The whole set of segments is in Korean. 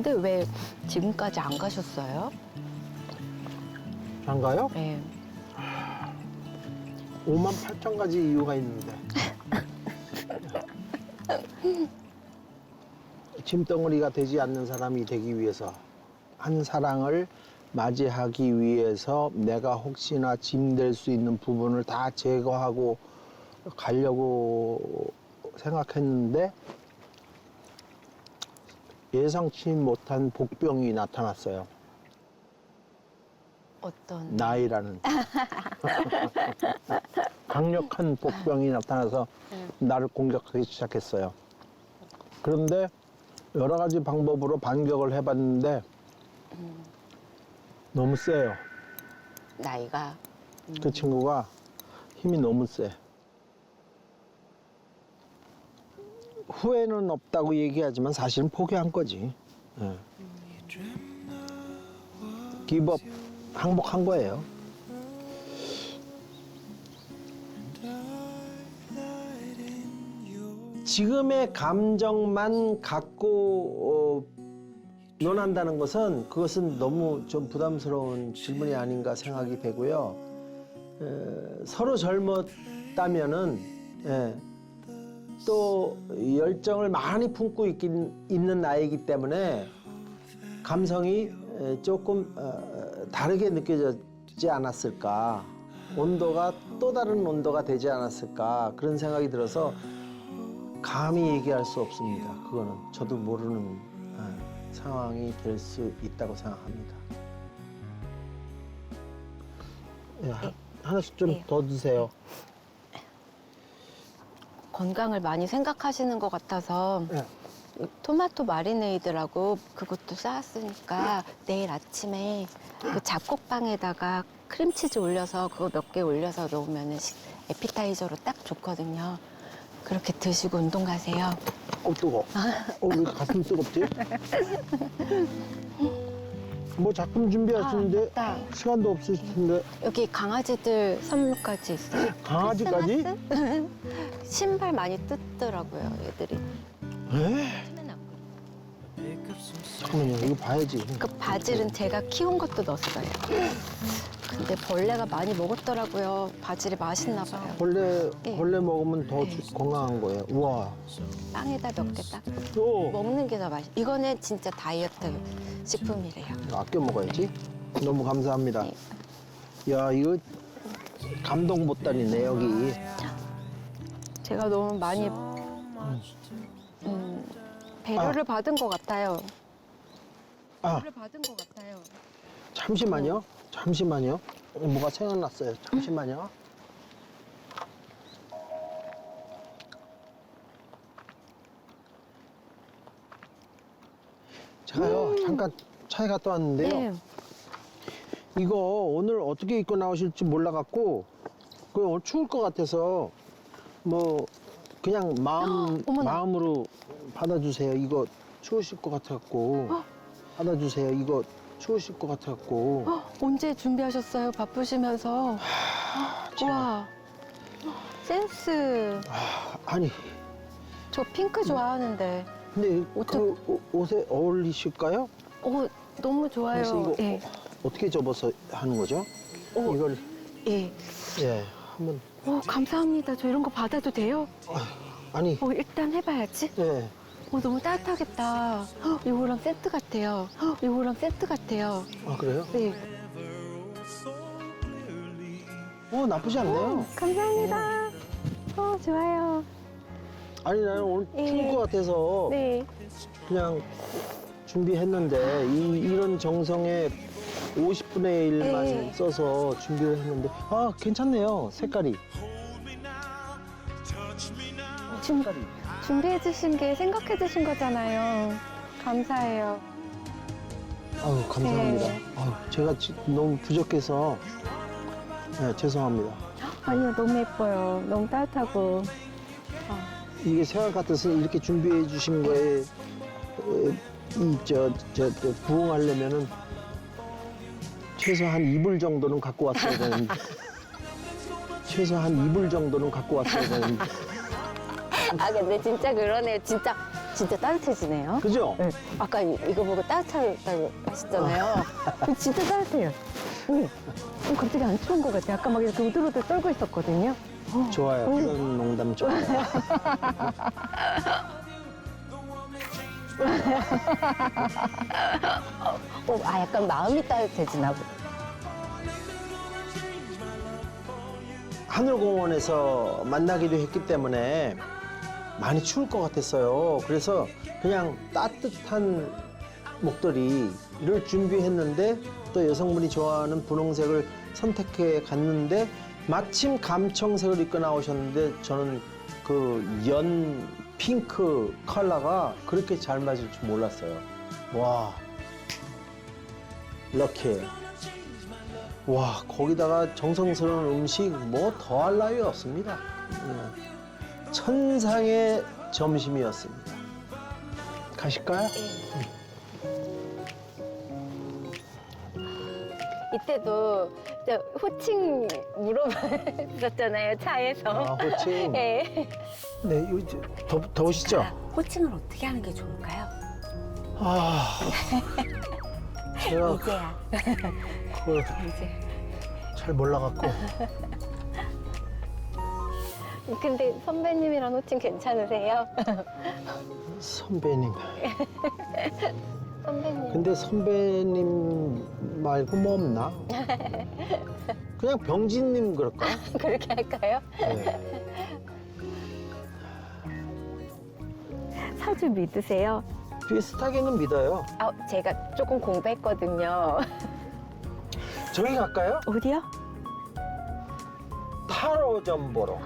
근데 왜 지금까지 안 가셨어요? 장가요? 네. 5만 8천 가지 이유가 있는데. 짐덩어리가 되지 않는 사람이 되기 위해서 한 사랑을 맞이하기 위해서 내가 혹시나 짐 될 수 있는 부분을 다 제거하고 가려고 생각했는데 예상치 못한 복병이 나타났어요. 어떤 나이라는 강력한 복병이 나타나서 네. 나를 공격하기 시작했어요. 그런데 여러 가지 방법으로 반격을 해봤는데 너무 세요. 나이가 그 친구가 힘이 너무 세. 후회는 없다고 얘기하지만 사실은 포기한 거지. 예. 기법 항복한 거예요. 지금의 감정만 갖고 어, 논한다는 것은 그것은 너무 좀 부담스러운 질문이 아닌가 생각이 되고요. 에, 서로 젊었다면은 예, 또 열정을 많이 품고 있긴, 있는 나이이기 때문에 감성이 에, 조금 어, 다르게 느껴지지 않았을까. 온도가 또 다른 온도가 되지 않았을까. 그런 생각이 들어서 감히 얘기할 수 없습니다. 그거는 저도 모르는 예, 상황이 될 수 있다고 생각합니다. 예, 하- 하나씩 좀 네. 더 드세요. 건강을 많이 생각하시는 것 같아서 예. 토마토 마리네이드라고 그것도 쌓았으니까 내일 아침에 그 잡곡빵에다가 크림치즈 올려서 그거 몇 개 올려서 놓으면 에피타이저로 딱 좋거든요. 그렇게 드시고 운동 가세요. 어 뜨거. 어 왜 가슴 뜨겁지? 뭐 작품 준비하시는데 아, 맞다. 시간도 없으실 텐데 여기 강아지들 선물까지 있어요. 강아지까지? 크리스마스? 신발 많이 뜯더라고요, 애들이. 에? 잠깐만요 이거 봐야지. 그 바질은 제가 키운 것도 넣었어요. 근데 벌레가 많이 먹었더라고요. 바질이 맛있나 봐요. 벌레 네. 벌레 먹으면 더 네. 주- 건강한 거예요. 우와. 빵에다 몇 개 딱 또 먹는 게 더 맛있. 이거는 진짜 다이어트 식품이래요. 아껴 먹어야지. 너무 감사합니다. 네. 야 이거 감동 보따리네 여기. 제가 너무 많이 음, 배려를 받은 것 같아요. 아 배려를 받은 것 같아요. 잠시만요. 잠시만요. 뭐가 생각났어요. 잠시만요. 제가요 잠깐 차에 갔다 왔는데요. 네. 이거 오늘 어떻게 입고 나오실지 몰라갖고 그 오늘 추울 것 같아서 뭐 그냥 마음 어머나. 마음으로 받아주세요. 이거 추우실 것 같아갖고 받아주세요. 이거 추우실 것 같아갖고 어, 언제 준비하셨어요? 바쁘시면서. 와. 센스. 아니 저 핑크 좋아하는데. 근데 어떡- 그 옷- 옷에 어울리실까요? 어, 너무 좋아요. 그래서 이거 예. 어떻게 접어서 하는 거죠? 어. 이걸 예. 예 한번 어, 감사합니다. 저 이런 거 받아도 돼요? 아니 어, 일단 해봐야지. 예 어, 너무 따뜻하겠다. 헉, 이거랑 세트 같아요. 헉, 이거랑 세트 같아요. 아 그래요? 네. 어 나쁘지 않네요. 감사합니다. 어, 좋아요. 아니 나는 오늘 예. 추울 것 같아서 네. 그냥 준비했는데 이, 이런 정성에 50분의 1만 네. 써서 준비를 했는데 아 괜찮네요 색깔이 준, 준비해 주신 게 생각해 주신 거잖아요. 감사해요. 아유 감사합니다 네. 아유, 제가 지- 너무 부족해서 네, 죄송합니다 아니요, 너무 예뻐요. 너무 따뜻하고. 이게 생각 같아서 이렇게 준비해 주신 거에 이저 저 부응하려면은 최소 한 이불 정도는 갖고 왔어야 되는데 최소 한 이불 정도는 갖고 왔어야 되는데 아, 근데 진짜 그러네요. 진짜 진짜 따뜻해지네요. 그죠? 네. 아까 이- 이거 보고 따뜻하다고 하셨잖아요. 진짜 따뜻해요. 응. 어, 갑자기 안 추운 것 같아요. 아까 막 이렇게 우들우들 떨고 있었거든요. 어. 좋아요. 어. 그런 농담 좋아요. 어, 아, 약간 마음이 따뜻해지나 보다. 하늘공원에서 만나기도 했기 때문에 많이 추울 것 같았어요. 그래서 그냥 따뜻한 목도리를 준비했는데 또 여성분이 좋아하는 분홍색을 선택해 갔는데 마침 감청색을 입고 나오셨는데 저는 그 연 핑크 컬러가 그렇게 잘 맞을 줄 몰랐어요. 와, 럭키예요. 와 거기다가 정성스러운 음식 뭐 더할 나위 없습니다. 예. 천상의 점심이었습니다. 가실까요? 이때도 진짜 호칭 물어봤었잖아요, 차에서. 아 호칭. 네. 네, 이거 이제 더 더우시죠? 호칭을 어떻게 하는 게 좋을까요? 아 제가 이제야. 그걸 이제. 잘 몰라갖고 근데 선배님이랑 호칭 괜찮으세요? 선배님. 선배님. 근데 선배님 말고 뭐 없나? 그냥 병진님 그럴까? 그렇게 할까요? 네. 사주 믿으세요? 비슷하게는 믿어요. 아, 제가 조금 공부했거든요. 저기 갈까요? 어디요? 타로 점 보러.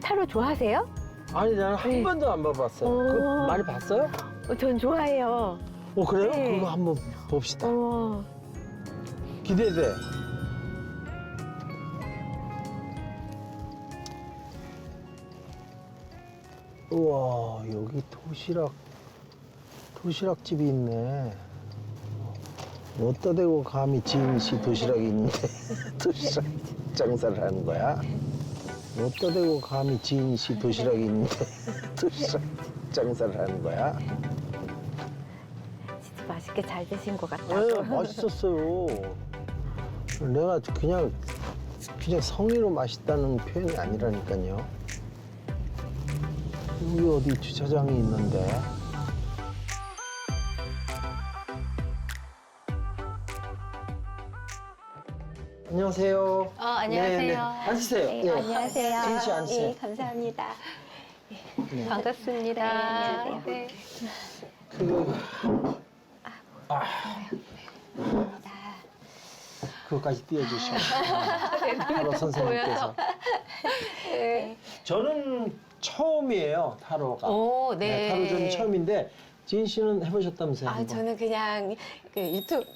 타로 좋아하세요? 아니 나는 한 네. 번도 안 봐봤어요. 오. 그 많이 봤어요? 어, 전 좋아해요. 어 그래요? 네. 그거 한번 봅시다. 어. 기대돼. 우와 여기 도시락 도시락 집이 있네. 어디다 대고 감히 지은 씨 도시락이 있는데 도시락 장사를 하는 거야? 어디다 대고 감히 지은 씨 도시락이 있는데 도시락 장사를 하는 거야? 진짜 맛있게 잘 드신 것 같아요. 네, 맛있었어요. 내가 그냥 그냥 성의로 맛있다는 표현이 아니라니까요. 여기 어디 주차장이 있는데. 안녕하세요. 어, 안녕하세요. 네, 네. 앉으세요. 네, 예. 안녕하세요. 지은 씨 앉으세요. 예, 감사합니다. 네. 반갑습니다. 네, 안녕하세요. 네. 그, 아, 그거까지 띄워주시고 타로 선생님께서 네. 저는 처음이에요 타로가 오, 네. 타로전 처음인데 지인 씨는 해보셨다면서요 아, 한번. 저는 그냥 그 유튜브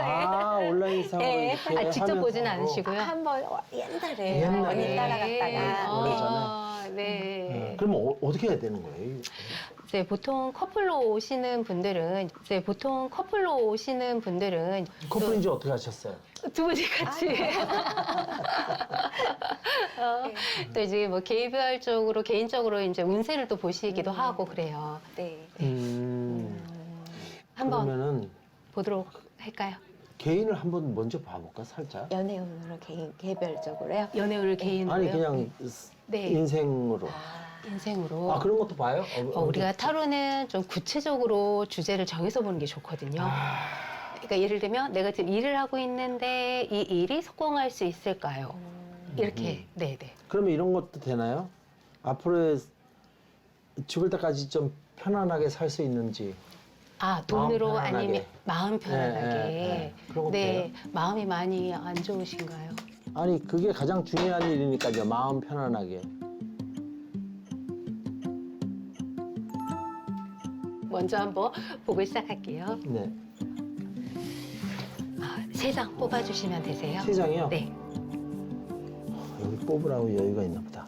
아 온라인상으로 네. 이렇게 아, 직접 하면서. 보진 않으시고요. 한번 어, 옛날에 옛날에. 언니 따라갔다가 어, 네. 네. 그럼 어, 어떻게 해야 되는 거예요? 이제 보통 커플로 오시는 분들은 이제 보통 커플로 오시는 분들은 커플인지 어떻게 하셨어요? 두 분이 같이 어, 또 이제 뭐 개별적으로 개인적으로 이제 운세를 또 보시기도 하고 그래요. 네. 음, 한번 그러면은 보도록 할까요? 개인을 한번 먼저 봐볼까 살짝? 연애운으로 개인 개별적으로요. 연애운을 개인으로요? 아니 그냥 네. 인생으로. 인생으로. 아 그런 것도 봐요? 어, 어, 우리가 타로는 좀 구체적으로 주제를 정해서 보는 게 좋거든요. 아, 그러니까 예를 들면 내가 지금 일을 하고 있는데 이 일이 성공할 수 있을까요? 이렇게 네, 네. 그러면 이런 것도 되나요? 앞으로 죽을 때까지 좀 편안하게 살 수 있는지. 아 돈으로 마음. 아니면 마음 편안하게. 네, 네, 네. 그런 것도 네, 마음이 많이 안 좋으신가요? 아니 그게 가장 중요한 일이니까요. 마음 편안하게. 먼저 한번 보고 시작할게요. 네. 아, 세장 뽑아주시면 되세요. 세 장이요? 네. 여기 뽑으라고 여유가 있나 보다.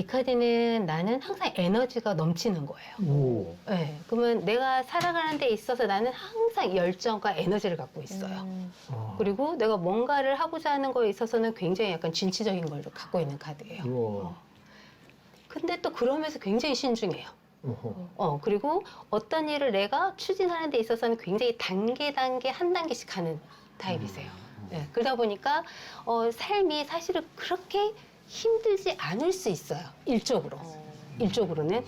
이 카드는 나는 항상 에너지가 넘치는 거예요. 오. 네, 그러면 내가 살아가는 데 있어서 나는 항상 열정과 에너지를 갖고 있어요. 어. 그리고 내가 뭔가를 하고자 하는 거에 있어서는 굉장히 약간 진취적인 걸 갖고 있는 카드예요. 우와. 근데 또 그러면서 굉장히 신중해요. 어허. 어, 그리고 어떤 일을 내가 추진하는 데 있어서는 굉장히 단계 단계 한 단계씩 하는 타입이세요. 네, 그러다 보니까 어, 삶이 사실은 그렇게 힘들지 않을 수 있어요. 일적으로. 일적으로는.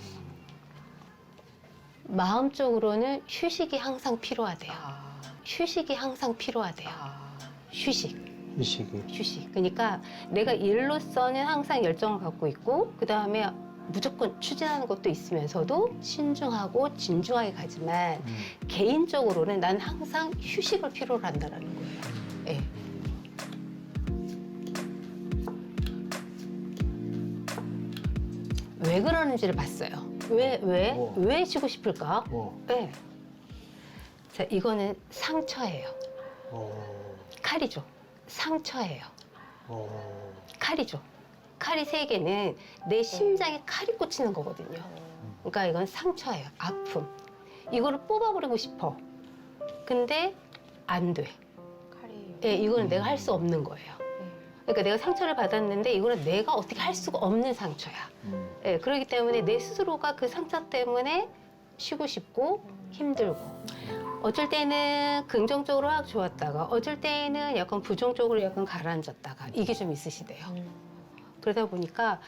마음적으로는 휴식이 항상 필요하대요. 휴식이 항상 필요하대요. 휴식. 미식이. 휴식. 그러니까 내가 일로서는 항상 열정을 갖고 있고 그 다음에 무조건 추진하는 것도 있으면서도 신중하고 진중하게 가지만 음. 개인적으로는 난 항상 휴식을 필요로 한다는 거예요. 예. 왜 그러는지를 봤어요. 왜, 왜, 어. 왜 쉬고 싶을까? 어. 네. 자, 이거는 상처예요. 어. 칼이죠. 상처예요. 어. 칼이죠. 칼이 세 개는 내 심장에 칼이 꽂히는 거거든요. 그러니까 이건 상처예요. 아픔. 이거를 뽑아버리고 싶어. 근데 안 돼. 칼이 예, 이거는 내가 할 수 없는 거예요. 그러니까 내가 상처를 받았는데 이거는 내가 어떻게 할 수가 없는 상처야. 음. 예, 그렇기 때문에 내 스스로가 그 상처 때문에 쉬고 싶고 힘들고 어쩔 때는 긍정적으로 확 좋았다가 어쩔 때는 약간 부정적으로 약간 가라앉았다가 이게 좀 있으시대요. 그러다 보니까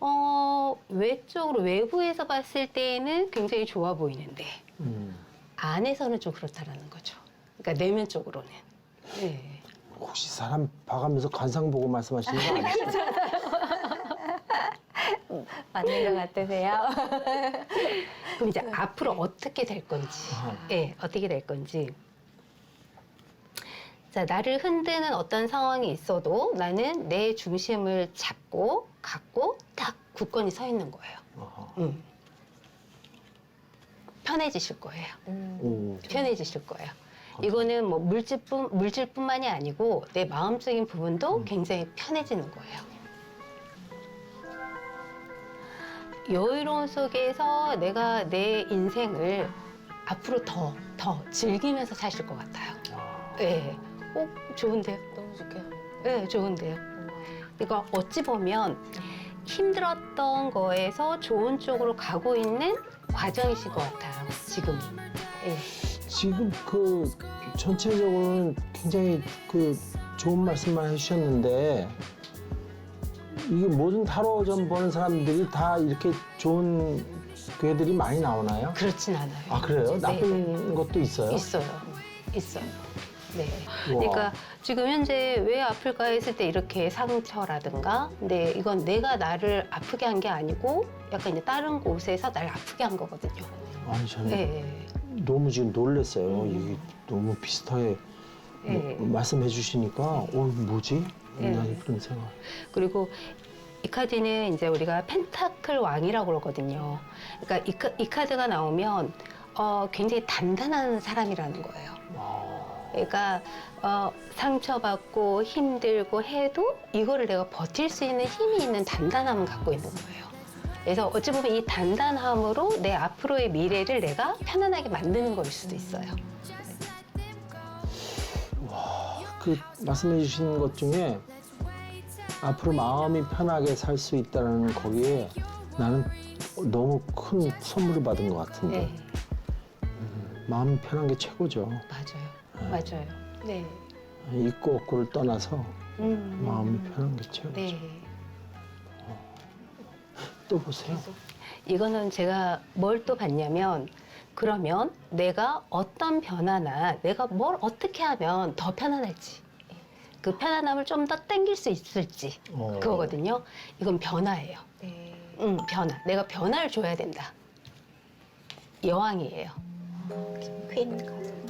어, 외적으로 외부에서 봤을 때는 굉장히 좋아 보이는데 음. 안에서는 좀 그렇다라는 거죠. 그러니까 내면적으로는. 네. 혹시 사람 봐가면서 관상 보고 말씀하시는 거 아니죠? 맞는 것 같으세요? 그럼 이제 앞으로 어떻게 될 건지, 아하. 예, 어떻게 될 건지. 자, 나를 흔드는 어떤 상황이 있어도 나는 내 중심을 잡고 갖고 딱 굳건히 서 있는 거예요. 음. 편해지실 거예요. 오. 편해지실 거예요. 이거는 뭐 물질뿐 물질뿐만이 아니고 내 마음적인 부분도 음. 굉장히 편해지는 거예요. 여유로움 속에서 내가 내 인생을 앞으로 더, 더 즐기면서 사실 것 같아요. 아. 예. 어, 좋은데요? 너무 좋게. 예, 좋은데요? 그러니까 어찌 보면 힘들었던 거에서 좋은 쪽으로 가고 있는 과정이실 것 같아요, 지금. 예. 지금 그 전체적으로는 굉장히 그 좋은 말씀만 해주셨는데 이게 모든 타로 점 보는 사람들이 다 이렇게 좋은 괴들이 많이 나오나요? 그렇진 않아요. 아 그래요? 네, 나쁜 것도 있어요? 있어요. 있어요. 네. 우와. 그러니까 지금 현재 왜 아플까 했을 때 이렇게 상처라든가, 근데 이건 내가 나를 아프게 한 게 아니고 약간 이제 다른 곳에서 날 아프게 한 거거든요. 아니 저는 네. 너무 지금 놀랐어요. 음. 이게 너무 비슷하게 네. 뭐 말씀해 주시니까 어 뭐지? 네. 난 그런 생각. 그리고 이 카드는 이제 우리가 펜타클 왕이라고 그러거든요. 그러니까 이, 카- 이 카드가 나오면 어, 굉장히 단단한 사람이라는 거예요. 아, 그러니까 어, 상처받고 힘들고 해도 이거를 내가 버틸 수 있는 힘이 있는 단단함을 갖고 있는 거예요. 그래서 어찌 보면 이 단단함으로 내 앞으로의 미래를 내가 편안하게 만드는 거일 수도 있어요. 그 말씀해 주신 것 중에 앞으로 마음이 편하게 살 수 있다는 거기에 나는 너무 큰 선물을 받은 것 같은데 네, 마음이 편한 게 최고죠. 맞아요. 맞아요. 네. 있고 없고를 떠나서 음. 마음이 편한 게 최고죠. 네. 또 보세요. 이거는 제가 뭘 또 봤냐면 그러면 내가 어떤 변화나 내가 뭘 어떻게 하면 더 편안할지 그 편안함을 좀 더 땡길 수 있을지 어. 그거거든요. 이건 변화예요. 응, 변화. 내가 변화를 줘야 된다. 여왕이에요. 퀸.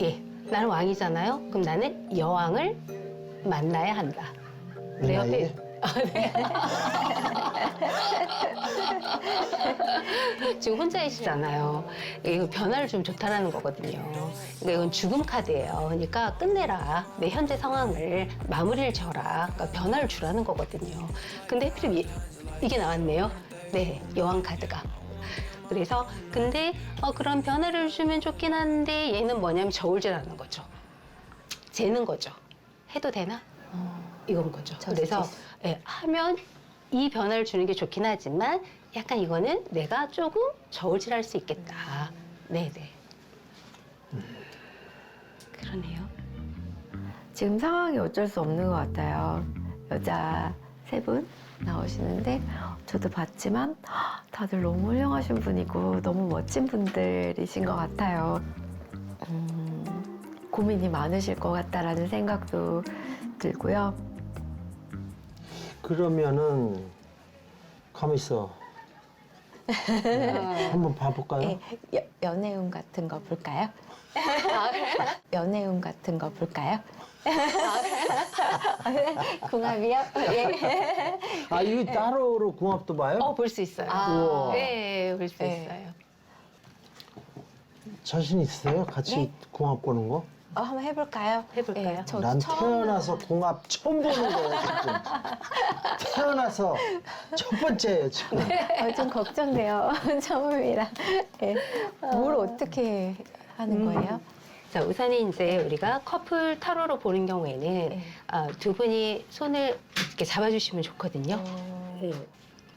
예. 나는 왕이잖아요. 그럼 나는 여왕을 만나야 한다. 내 옆에 나에게? 지금 혼자이시잖아요. 이거 변화를 좀 좋다라는 거거든요. 그러니까 이건 죽음 카드예요. 그러니까 끝내라. 내 현재 상황을 마무리를 져라. 그러니까 변화를 주라는 거거든요. 근데 이- 이게 나왔네요. 네, 여왕 카드가. 그래서 근데 어, 그런 변화를 주면 좋긴 한데 얘는 뭐냐면 저울질하는 거죠. 재는 거죠. 해도 되나? 이건 거죠. 그래서 수 예, 하면 이 변화를 주는 게 좋긴 하지만 약간 이거는 내가 조금 저울질할 수 있겠다. 네네. 그러네요. 지금 상황이 어쩔 수 없는 것 같아요. 여자 세 분 나오시는데 저도 봤지만 다들 너무 훌륭하신 분이고 너무 멋진 분들이신 것 같아요. 음, 고민이 많으실 것 같다라는 생각도 들고요. 그러면은 가만 있어. 한번 봐볼까요? 예, 여- 연애운 같은 거 볼까요? 연애운 같은 거 볼까요? 궁합이요? 예. 아 이거 따로로 궁합도 봐요? 어, 볼 수 있어요. 우와. 네, 볼 수 네. 있어요. 자신 있어요? 같이 네. 궁합 보는 거? 어, 한번 해볼까요? 해볼까요? 예, 저도 난 처음 태어나서 궁합 처음 보는 거예요 지금. 태어나서 첫 번째예요 지금. 어, 좀 걱정돼요. 처음이라. 예. 뭘 어떻게 하는 거예요? 자, 우선은 이제 우리가 커플 타로로 보는 경우에는 네. 아, 두 분이 손을 이렇게 잡아주시면 좋거든요. 네.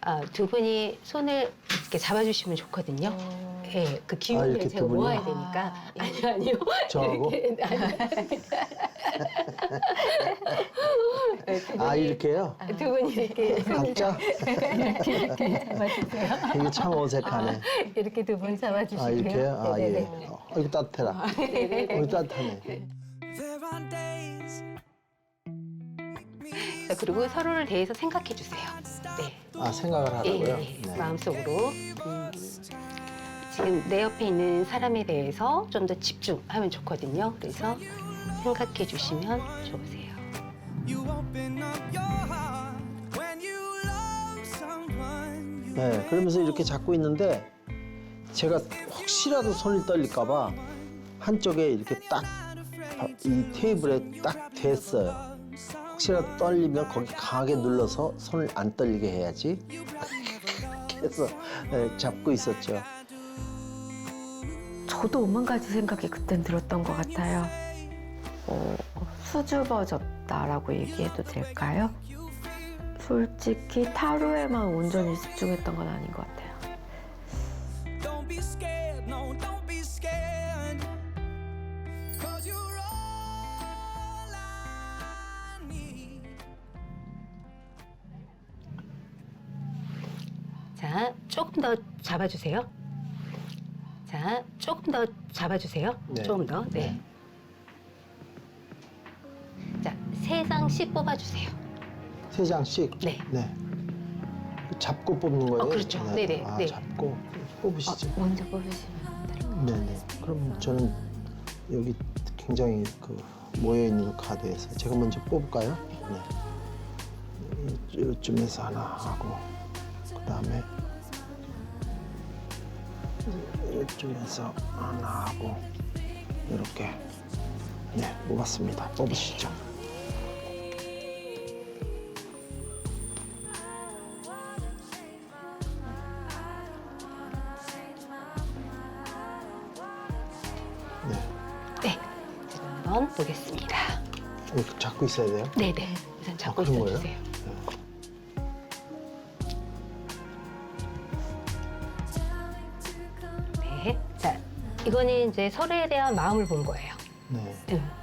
아, 두 분이 손을 이렇게 잡아주시면 좋거든요. 어. 예, 그 아, 기운을 이렇게 제가 두 분이요? 모아야 되니까. 아, 예. 아니, 아니요. 저하고? 이렇게, 아니, 아 이렇게요? 두 분이 이렇게, 각자? 잡아주세요. 이게 참 어색하네. 이렇게 두 분 잡아주시고요. 아 이렇게요? 아 예. 네네네. 어, 이거 따뜻해라. 이거 따뜻하네. There are days 자, 그리고 서로를 대해서 생각해 주세요. 네. 아 생각을 예, 하라고요? 예, 네. 마음속으로 음, 지금 내 옆에 있는 사람에 대해서 좀 더 집중하면 좋거든요. 그래서 생각해 주시면 좋으세요. 네, 그러면서 이렇게 잡고 있는데 제가 혹시라도 손이 떨릴까봐 한쪽에 이렇게 딱 이 테이블에 딱 댔어요. 혹시라도 떨리면 거기 강하게 눌러서 손을 안 떨리게 해야지. 그래서 네, 잡고 있었죠. 저도 오만 가지 생각이 그땐 들었던 것 같아요. 어, 수줍어졌다라고 얘기해도 될까요? 솔직히 타로에만 온전히 집중했던 건 아닌 것 같아요. 자, 조금 더 잡아주세요. 자, 조금 더 잡아주세요. 네. 조금 더. 네. 자, 세 장씩 뽑아주세요. 세 장씩. 네. 네. 잡고 뽑는 거예요? 어, 그렇죠. 네네, 아, 네. 잡고 뽑으시죠. 먼저 뽑으시면 네네. 그럼 저는 여기 굉장히 그 모여 있는 카드에서 제가 먼저 뽑을까요? 네. 이- 이쯤에서 하나 하고 그 다음에 이쪽에서 하나 하고 이렇게 네 뽑았습니다. 뽑으시죠. 네. 네. 자, 한번 보겠습니다. 이렇게 잡고 있어야 돼요. 네네. 우선 잡고 아, 그런 거예요? 있어주세요. 이거는 이제 서로에 대한 마음을 본 거예요. 네. 응.